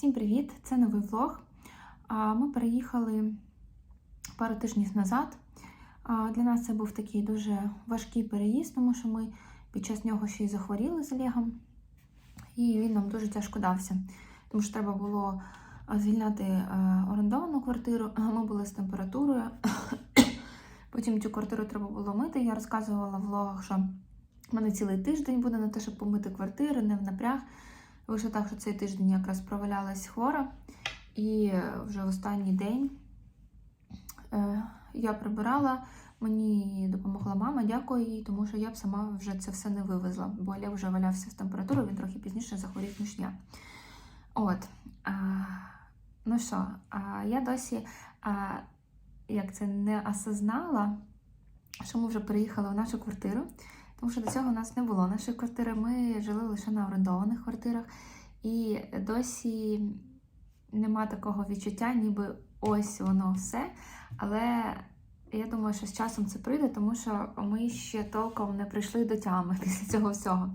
Всім привіт! Це новий влог. Ми переїхали пару тижнів назад. Для нас це був такий дуже важкий переїзд, тому що ми під час нього ще й захворіли з Олегом. І він нам дуже тяжко дався, тому що треба було звільняти орендовану квартиру. Ми були з температурою. Потім цю квартиру треба було мити. Я розказувала в влогах, що в мене цілий тиждень буде на те, щоб помити квартири, не в напряг. Вийшло так, що цей тиждень якраз провалялась хвора, і вже в останній день е, я прибирала, мені допомогла мама, дякую їй, тому що я б сама вже це все не вивезла, бо Олег вже валявся з температурою, він трохи пізніше захворів, ніж я. От. Ну що, я досі, як це не осознала, що ми вже переїхали в нашу квартиру. Тому що до цього у нас не було нашої квартири. Ми жили лише на орендованих квартирах, і досі нема такого відчуття, ніби ось воно все. Але я думаю, що з часом це прийде, тому що ми ще толком не прийшли до тями після цього всього.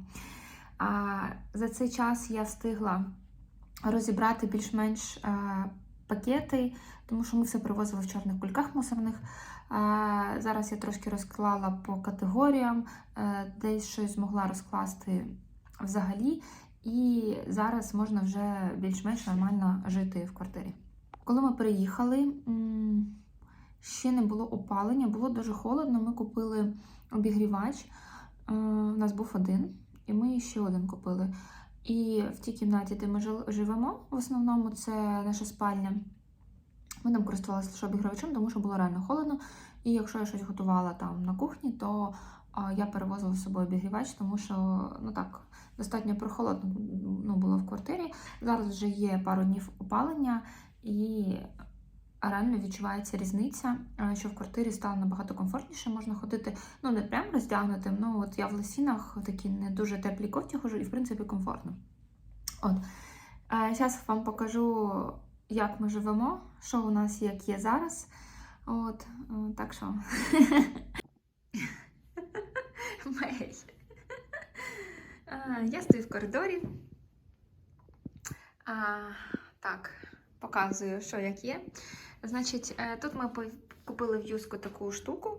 А за цей час я встигла розібрати більш-менш а, пакети, тому що ми все привозили в чорних кульках мусорних. Зараз я трошки розклала по категоріям, е, десь щось змогла розкласти взагалі, і зараз можна вже більш-менш нормально жити в квартирі. Коли ми переїхали, ще не було опалення, було дуже холодно. Ми купили обігрівач. Е, У нас був один, і ми ще один купили. І в тій кімнаті, де ми живемо, в основному це наша спальня. Ми там користувалися лише обігрівачем, тому що було реально холодно. І якщо я щось готувала там на кухні, то я перевозила з собою обігрівач, тому що ну так достатньо прохолодно ну, було в квартирі. Зараз вже є пару днів опалення, і реально відчувається різниця, що в квартирі стало набагато комфортніше. Можна ходити, ну не прям роздягнутим. Ну от я в лосінах такі не дуже теплі кофті хожу, і в принципі комфортно. От. Зараз вам покажу як ми живемо, що у нас як є зараз. От, е, так що. Я стою в коридорі. А, Так, показую, що як є. Значить, е, тут ми купили в юску таку штуку.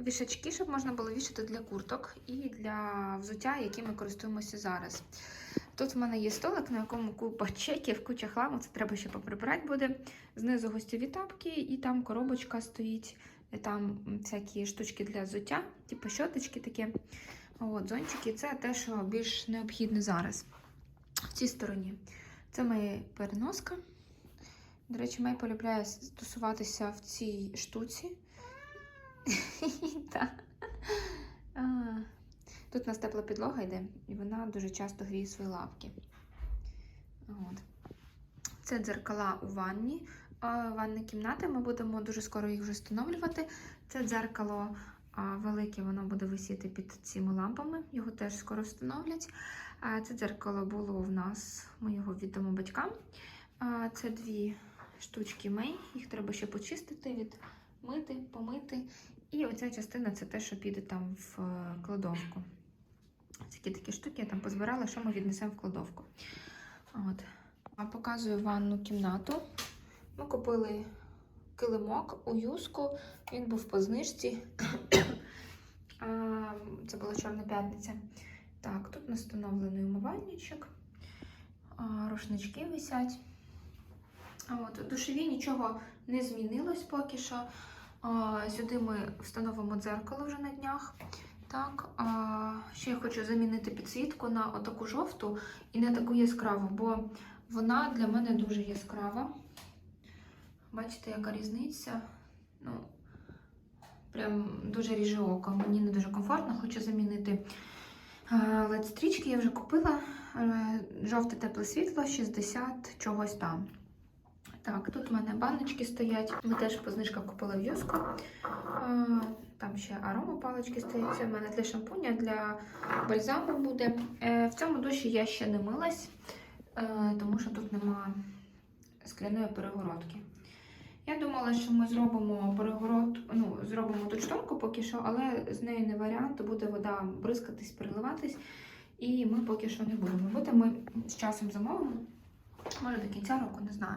Вішачки, щоб можна було вішати для курток і для взуття, яким ми користуємося зараз. Тут в мене є столик, на якому купа чеків, куча хламу, це треба ще поприбирати буде. Знизу гостьові тапки, і там коробочка стоїть, там всякі штучки для взуття, типу щоточки такі. От, зонтики це те, що більш необхідне зараз. В цій стороні. Це моя переноска. До речі, Мей полюбляє стосуватися в цій штуці. Тут у нас тепла підлога йде, і вона дуже часто гріє свої лапки. От. Це дзеркала у ванні. Ванні кімнати. Ми будемо дуже скоро їх вже встановлювати. Це дзеркало велике, воно буде висіти під цими лампами. Його теж скоро встановлять. Це дзеркало було в нас, ми його віддамо батькам. Це дві штучки мей. Їх треба ще почистити, відмити, помити. І оця частина це те, що піде там в е, кладовку. Такі такі штуки я там позбирала, що ми віднесемо в кладовку. От. А показую ванну кімнату. Ми купили килимок у юску, він був по знижці. Це була Чорна п'ятниця. Так, тут у нас встановлений умивальничок, рушнички висять. От, душові нічого не змінилось поки що. А, Сюди ми встановимо дзеркало вже на днях. Так, а, ще я хочу замінити підсвітку на отаку жовту і не таку яскраву, бо вона для мене дуже яскрава. Бачите, яка різниця? Ну, прям дуже ріже око. Мені не дуже комфортно, хочу замінити led стрічки я вже купила. Е, Жовте тепле світло, 60 чогось там. Так, тут у мене баночки стоять. Ми теж по знижках купили в Юску. Е, Там ще арома палички стоять. В мене для шампуня, для бальзаму буде. Е, В цьому душі я ще не милась, е, тому що тут нема скляної перегородки. Я думала, що ми зробимо перегород, ну, зробимо тут шторку поки що, але з нею не варіант, буде вода бризкатись, переливатись. І ми поки що не будемо робити. Ми з часом замовимо. Може до кінця року, не знаю.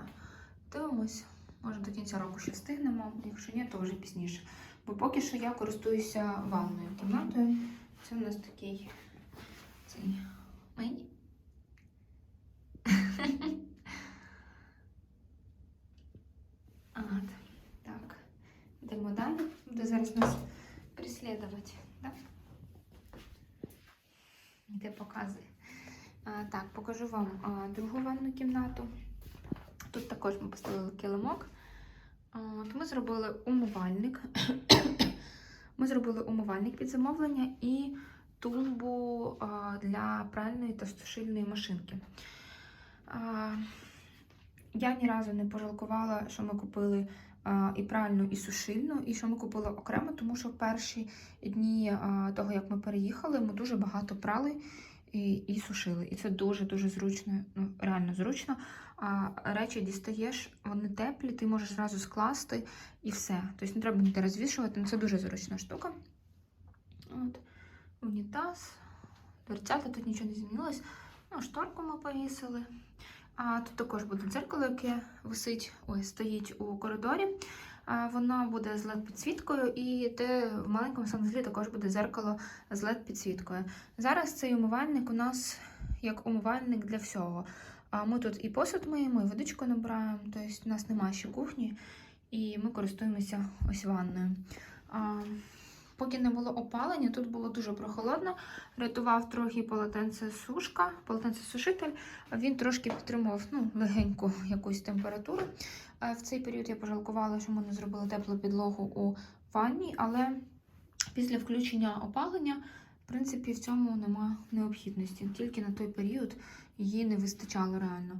Дивимось. Може до кінця року ще встигнемо, якщо ні, то вже пізніше. Бо поки що я користуюся ванною кімнатою. Це у нас такий цей мені. Так. Йдемо далі. Буде зараз нас преслідувати. Да? Йде показує. Так, покажу вам другу ванну кімнату. Також ми поставили килимок. От ми зробили умивальник. ми зробили умивальник під замовлення і тумбу для пральної та сушильної машинки. Я ні разу не пожалкувала, що ми купили і пральну, і сушильну, і що ми купили окремо, тому що в перші дні того, як ми переїхали, ми дуже багато прали і, і сушили. І це дуже-дуже зручно, ну реально зручно. Речі дістаєш, вони теплі, ти можеш зразу скласти і все. Тобто не треба ніде розвішувати, ну це дуже зручна штука. От. Унітаз, дверцята, тут нічого не змінилось. Ну, шторку ми повісили. А тут також буде дзеркало, яке висить, ой, стоїть у коридорі. А, воно буде з led підсвіткою, і те в маленькому санузлі також буде дзеркало з led підсвіткою. Зараз цей умивальник у нас як умивальник для всього. А ми тут і посуд миємо, і водичку набираємо, тобто у нас немає ще кухні, і ми користуємося ось ванною. А, поки не було опалення, тут було дуже прохолодно. Рятував трохи полотенце сушка, полотенце сушитель. Він трошки підтримував ну, легеньку якусь температуру. В цей період я пожалкувала, що ми не зробили теплу підлогу у ванні, але після включення опалення, в принципі, в цьому нема необхідності. Тільки на той період її не вистачало реально.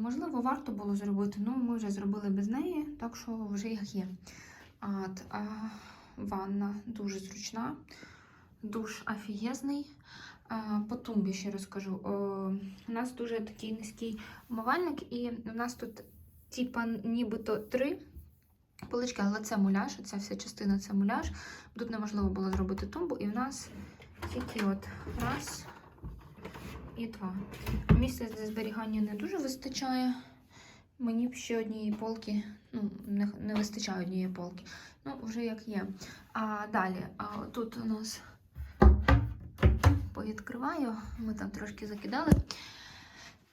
Можливо, варто було зробити, ну ми вже зробили без неї, так що вже як є. От, а, ванна дуже зручна, душ офігезний. А, По тумбі ще розкажу. У нас дуже такий низький умивальник, і у нас тут, типа, нібито три полички, але це муляж, ця вся частина це муляж. Тут неможливо було зробити тумбу, і в нас тільки от раз і два. Місця для зберігання не дуже вистачає. Мені б ще однієї полки, ну, не, не вистачає однієї полки. Ну, вже як є. А далі, а, тут у нас повідкриваю, ми там трошки закидали.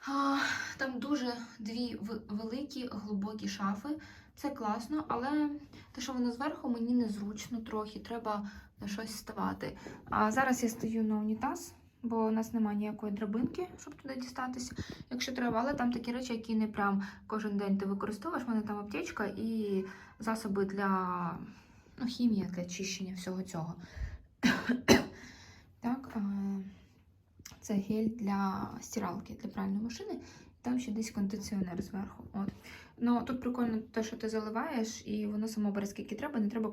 А, там дуже дві великі глибокі шафи. Це класно, але те, що воно зверху, мені незручно трохи, треба на щось ставати. А зараз я стою на унітаз, бо у нас немає ніякої драбинки, щоб туди дістатися, якщо треба, але там такі речі, які не прям кожен день ти використовуєш. У мене там аптечка і засоби для ну, хімії, для чищення всього цього. так, а, це гель для стиралки, для пральної машини. Там ще десь кондиціонер зверху. От. Ну, тут прикольно те, що ти заливаєш, і воно само бере скільки треба, не треба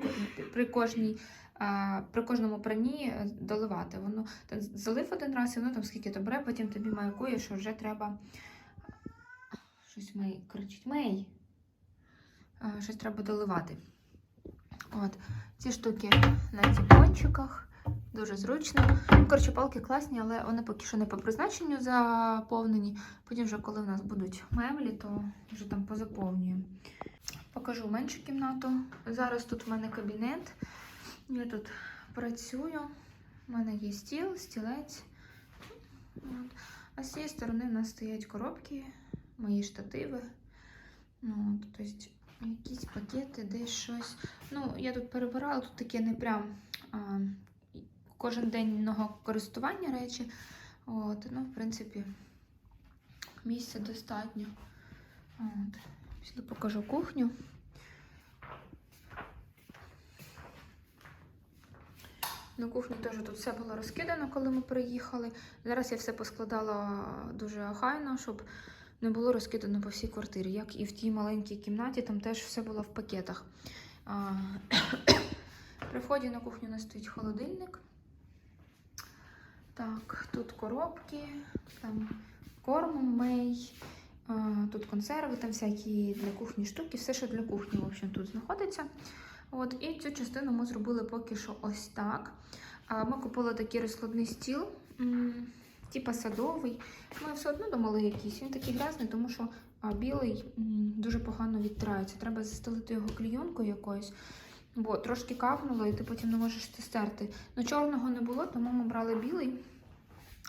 при кожній. а, При кожному пранні е, доливати. Воно ти залив один раз, і воно там скільки то бере, потім тобі маякує, що вже треба. Щось Мей кричить Мей. А, Щось треба доливати. От. Ці штуки на ціпончиках. Дуже зручно. Коротше, палки класні, але вони поки що не по призначенню заповнені. Потім, вже, коли в нас будуть меблі, то вже там позаповнюємо. Покажу меншу кімнату. Зараз тут в мене кабінет. Я тут працюю. У мене є стіл, стілець. От. А з цієї сторони в нас стоять коробки, мої штативи. Ну, тобто якісь пакети, десь щось. Ну, я тут перебирала, тут таке не прям а, кожен денного користування речі. От, ну, в принципі, місця достатньо. От. Після покажу кухню. На кухні теж тут все було розкидано, коли ми приїхали. Зараз я все поскладала дуже охайно, щоб не було розкидано по всій квартирі. Як і в тій маленькій кімнаті, там теж все було в пакетах. При вході на кухню у нас стоїть холодильник. Так, тут коробки, там корм мей, тут консерви, там всякі для кухні штуки, все, що для кухні, в общем, тут знаходиться. От, і цю частину ми зробили поки що ось так. Ми купили такий розкладний стіл. Типа садовий. Ми все одно думали якийсь. Він такий грязний, тому що білий дуже погано відтирається. Треба застелити його клійонкою якоюсь. Бо трошки капнуло, і ти потім не можеш це стерти. Ну, чорного не було, тому ми брали білий.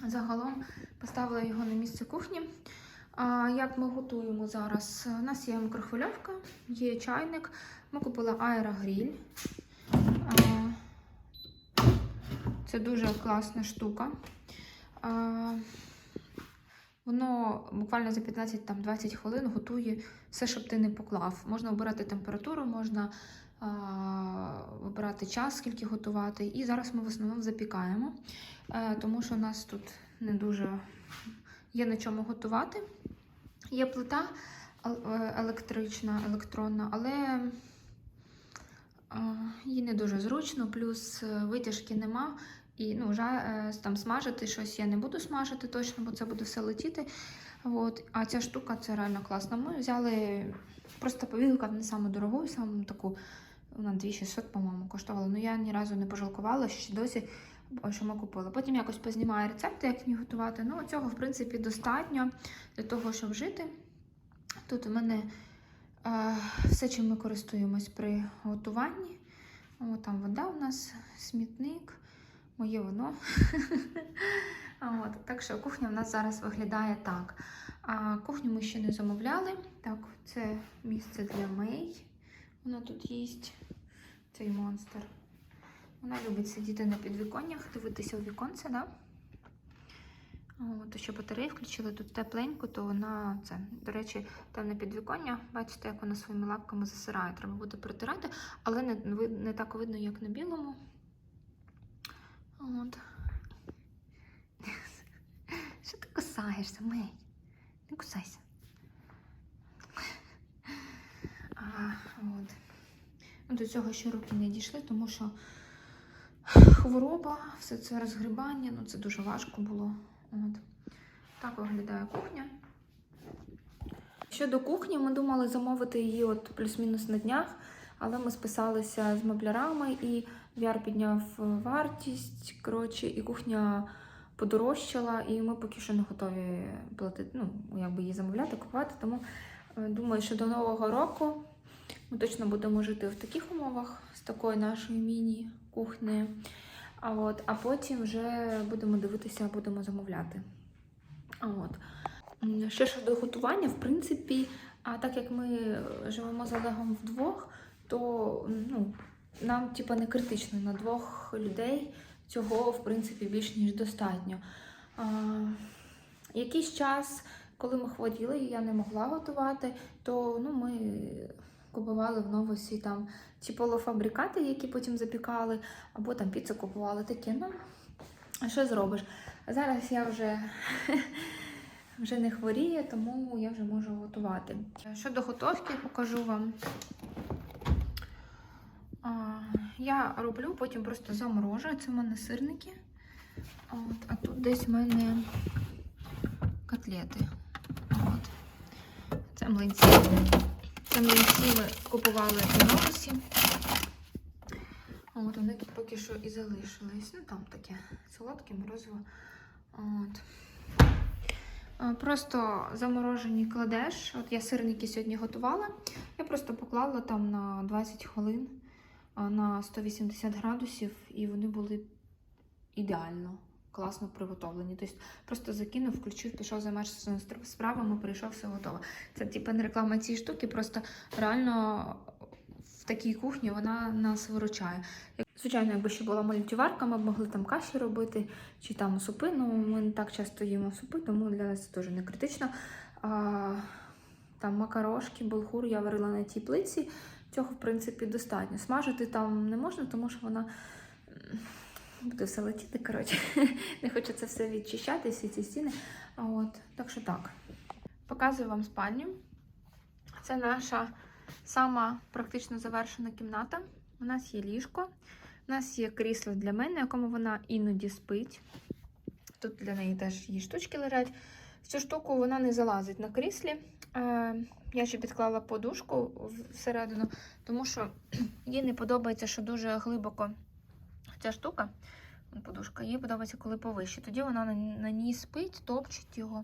Загалом поставила його на місце кухні. А як ми готуємо зараз? У нас є мікрохвильовка, є чайник. Ми купили аерогріль. Це дуже класна штука. Воно буквально за 15-20 хвилин готує все, щоб ти не поклав. Можна обирати температуру, можна а, обирати час, скільки готувати. І зараз ми в основному запікаємо, е, тому що у нас тут не дуже є на чому готувати. Є плита е, електрична, електронна, але е, їй не дуже зручно, плюс витяжки нема. І ну, жа, е, там смажити щось я не буду смажити точно, бо це буде все летіти. От. А ця штука це реально класна. Ми взяли просто повілка не саму дорогу, саму таку, вона 2600, по-моєму, коштувала. Ну я ні разу не пожалкувала, що досі що ми купили. Потім якось познімаю рецепти, як її готувати. Ну, цього, в принципі, достатньо для того, щоб жити. Тут у мене е, все, чим ми користуємось при готуванні. О, там вода у нас, смітник, моє воно. От, так що кухня в нас зараз виглядає так. А кухню ми ще не замовляли. Так, це місце для Мей. Воно тут їсть, цей монстр. Вона любить сидіти на підвіконнях, дивитися у віконце, да? От, ще батареї включили тут тепленько, то вона це. До речі, там на підвіконня, бачите, як вона своїми лапками засирає. Треба буде притирати, але не, не так видно, як на білому. От. Що ти кусаєшся, Мей? Не кусайся. А, от. До цього ще руки не дійшли, тому що хвороба, все це розгрібання, ну це дуже важко було. От. Так виглядає кухня. Щодо кухні, ми думали замовити її от плюс-мінус на днях, але ми списалися з меблярами і VR підняв вартість. Коротше, і кухня подорожчала, і ми поки що не готові платити, ну, якби її замовляти, купувати. Тому е, думаю, що до Нового року ми точно будемо жити в таких умовах з такою нашою міні-кухнею. А, от, а потім вже будемо дивитися, будемо замовляти. А, от. Ще щодо готування, в принципі, а так як ми живемо з Олегом вдвох, то ну, нам типа, не критично на двох людей цього, в принципі, більш ніж достатньо. А, якийсь час, коли ми хворіли, і я не могла готувати, то ну, ми купували в новосі там ці полуфабрикати, які потім запікали, або там піцу купували таке. Ну, а що зробиш? Зараз я вже, вже не хворію, тому я вже можу готувати. Щодо готовки, покажу вам. А, я роблю, потім просто заморожую. Це в мене сирники. От, а тут десь в мене котлети. От. Це млинці. Це млинці ми купували в новосі. От вони поки що і залишились. Ну там таке солодке морозиво. От. Просто заморожені кладеш. От я сирники сьогодні готувала. Я просто поклала там на 20 хвилин на 180 градусів, і вони були ідеально класно приготовлені. Тобто просто закинув, включив, пішов своїми справами, прийшов, все готово. Це типу не реклама цієї штуки, просто реально в такій кухні вона нас виручає. Звичайно, якби ще була мультиварка, ми б могли там каші робити чи там супи. Ну ми не так часто їмо супи, тому для нас це теж не критично. А, там макарошки, булгур я варила на тій плиці. Цього, в принципі, достатньо. Смажити там не можна, тому що вона м, буде все летіти. Коротше, не хочу це все відчищати, всі ці стіни. От, так що так. Показую вам спальню. Це наша сама практично завершена кімната. У нас є ліжко, у нас є крісло для мене, на якому вона іноді спить. Тут для неї теж її штучки лежать. Цю штуку вона не залазить на кріслі. Е, я ще підклала подушку всередину, тому що їй не подобається, що дуже глибоко ця штука. Подушка. Їй подобається, коли повище. Тоді вона на, ній спить, топчить його.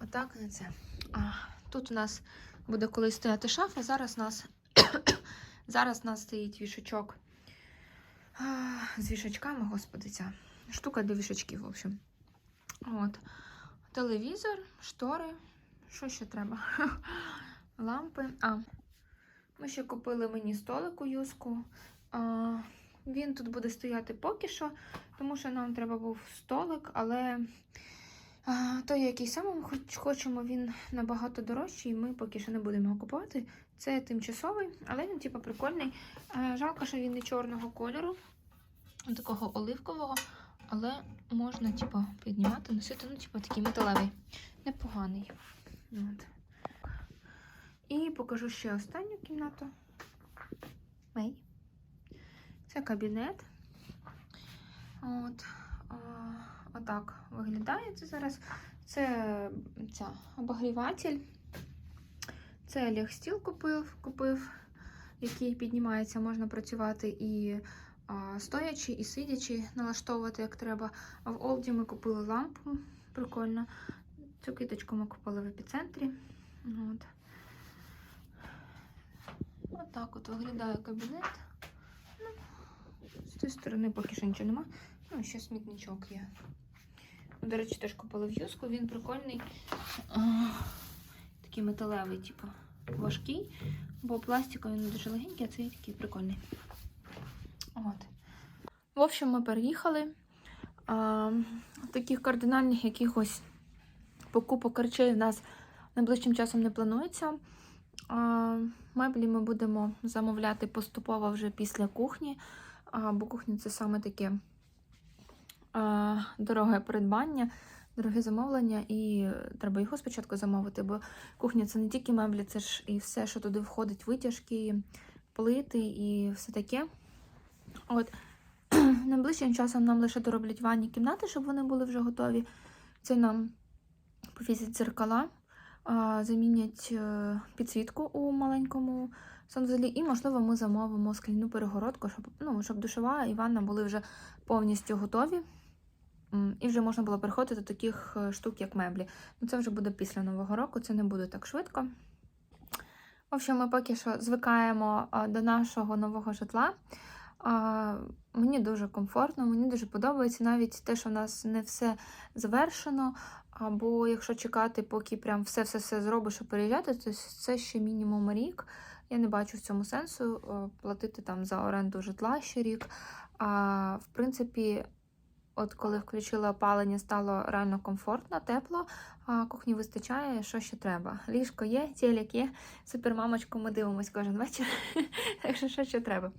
Отак на це. А, тут у нас буде колись стояти шафа. Зараз у нас, зараз у нас стоїть вішачок з вішачками, господи, ця штука для вішачків, в общем. От. Телевізор, штори. Що ще треба? Лампи. А, ми ще купили мені столик у юску. Він тут буде стояти поки що, тому що нам треба був столик, але той, який саме хоч- хочемо, він набагато дорожчий, і ми поки що не будемо його купувати. Це тимчасовий, але він, типу, прикольний. Жалко, що він не чорного кольору, такого оливкового, але можна, типу, піднімати, носити, ну, типу, такий металевий. Непоганий. От. І покажу ще останню кімнату. Мей. Це кабінет. От. Отак виглядає це зараз. Це ця, обогріватель. Це Олег купив, купив, який піднімається, можна працювати і а, стоячи, і сидячи, налаштовувати як треба. А в Олді ми купили лампу. Прикольно. Цю киточку ми купили в епіцентрі. От. Отак от виглядає кабінет. З тієї сторони поки що нічого нема. Ну, ще смітничок є. До речі, теж купила в він прикольний. А, такий металевий, типу, важкий, бо пластиковий він дуже легенький, а цей такий прикольний. От. В общем, ми переїхали. А, таких кардинальних якихось покупок речей в нас найближчим часом не планується. А, Меблі ми будемо замовляти поступово вже після кухні, бо кухня це саме таке дороге придбання, дороге замовлення, і треба його спочатку замовити, бо кухня це не тільки меблі, це ж і все, що туди входить, витяжки, плити і все таке. От. Найближчим часом нам лише дороблять ванні кімнати, щоб вони були вже готові. Це нам повісять дзеркала, а, замінять е, підсвітку у маленькому санузлі, і, можливо, ми замовимо скляну перегородку, щоб, ну, щоб душова і ванна були вже повністю готові. І вже можна було переходити до таких е, штук, як меблі. Ну, це вже буде після Нового року, це не буде так швидко. В общем, ми поки що звикаємо до нашого нового житла. Мені дуже комфортно, мені дуже подобається навіть те, що в нас не все завершено. Або якщо чекати, поки прям все-все-все зробиш і переїжджати, то це ще мінімум рік. Я не бачу в цьому сенсу е, платити там за оренду житла ще рік. А в принципі, от коли включила опалення, стало реально комфортно, тепло, а кухні вистачає, що ще треба. Ліжко є, телек є, супермамочку ми дивимось кожен вечір. Так що що ще треба.